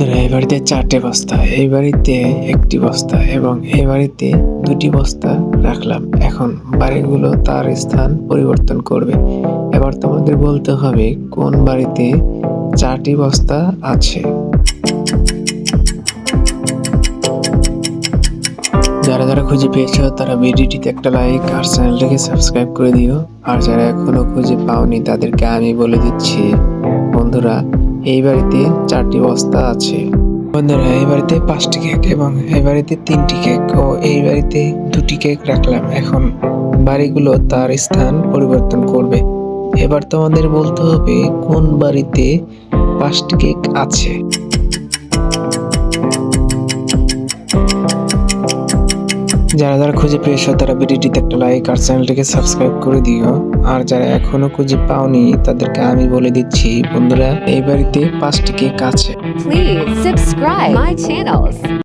বন্ধুরা, এই বাড়িতে চারটে বস্তা, এই বাড়িতে একটি বস্তা এবং এই বাড়িতে দুটি বস্তা রাখলাম। এখন বাড়িগুলো তার স্থান পরিবর্তন করবে। এবার তোমাদের বলতে হবে, কোন বাড়িতে চারটি বস্তা আছে? যারা যারা খুঁজে পেয়েছ, তারা ভিডিওটিতে একটা লাইক আর চ্যানেলটাকে সাবস্ক্রাইব করে দিও। আর যারা এখনও খুঁজে পাওনি, তাদেরকে আমি বলে দিচ্ছি, বন্ধুরা এই বাড়িতে চারটি বস্তা আছে। বন্ধুরা, এই বাড়িতে পাঁচটি কেক এবং এই বাড়িতে তিনটি কেক ও এই বাড়িতে দুটি কেক রাখলাম। এখন বাড়িগুলো তার স্থান পরিবর্তন করবে। এবার তোমাদের বলতে হবে কোন বাড়িতে পাঁচটি কেক আছে। যারা যারা খুঁজে পেয়েছ তারা ভিডিওটিতে একটা লাইক আর চ্যানেলটিকে সাবস্ক্রাইব করে দিও। আর যারা এখনও খুঁজে পাওনি, তাদেরকে আমি বলে দিচ্ছি, বন্ধুরা, এই বাড়িতে পাঁচটি কেক আছে